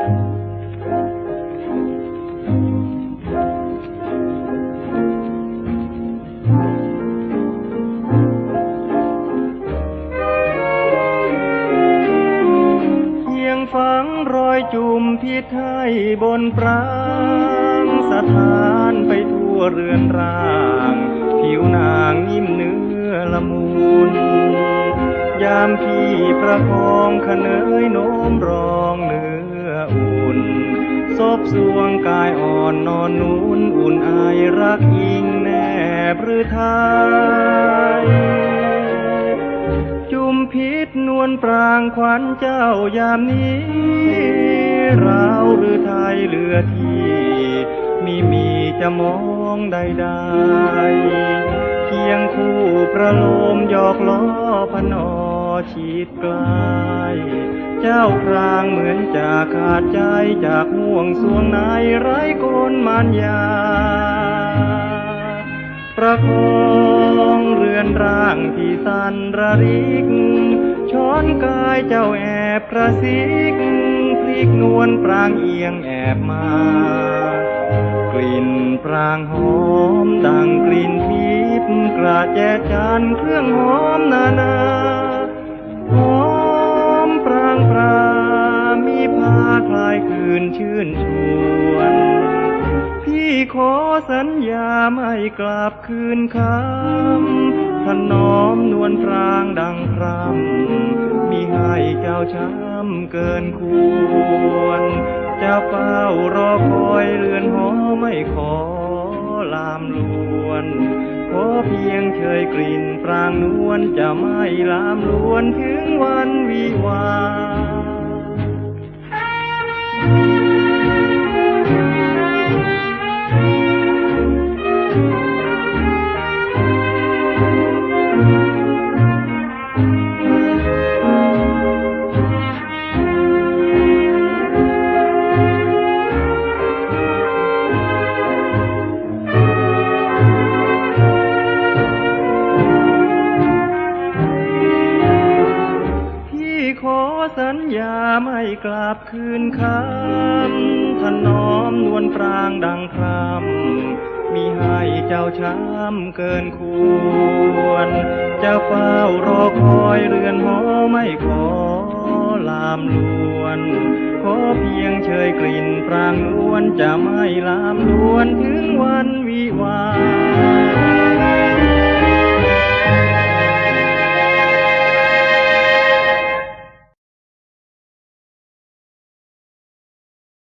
เพียงฝังรอยจุ่มพิษให้บนปรางสถานไปทั่วเรือนร่าง ผิวนางนิ่มเนื้อละมุนยามพี่ประคองขเนยน ซบสวงกายอ่อนนอนนูนอุ่นอายรักอิงแนบหรือไทยจุมพิษนวลปรางขวัญเจ้ายามนี้เราหรือไทยเหลือที่มีมีจะมองใดๆเคียงคู่ประโลมหยอกล้อพนอ ชิดใกล้เจ้าพรางเหมือนจะขาดใจจากห่วงสวงในไร้คนมันยา ประคองเรือนร่างที่สันระริก ช้อนกายเจ้าแอบกระซิกพลิกนวลปรางเอียงแอบมากลิ่นปรางหอมดังกลิ่นทิพย์กระแจจานเครื่องหอมนานา คืนชื่นชวน พี่ขอสัญญาไม่กลับคืนคำถนอมนวลปรางดังพรำมีให้เจ้าช้ำเกินควร จะเฝ้ารอคอยเรือนหอไม่ขอลามลวนขอเพียงเชยกลิ่นปรางนวลจะไม่ลามลวนถึงวันวิวา ขอสัญญาไม่กลับคืนคำถนอมนวลปรางดังพรำมีให้เจ้าช้ำเกินควร จะเฝ้ารอคอยเรือนหอไม่ขอลามลวน ขอเพียงเชยกลิ่นปรางนวลจะไม่ลามลวนถึงวันวิวา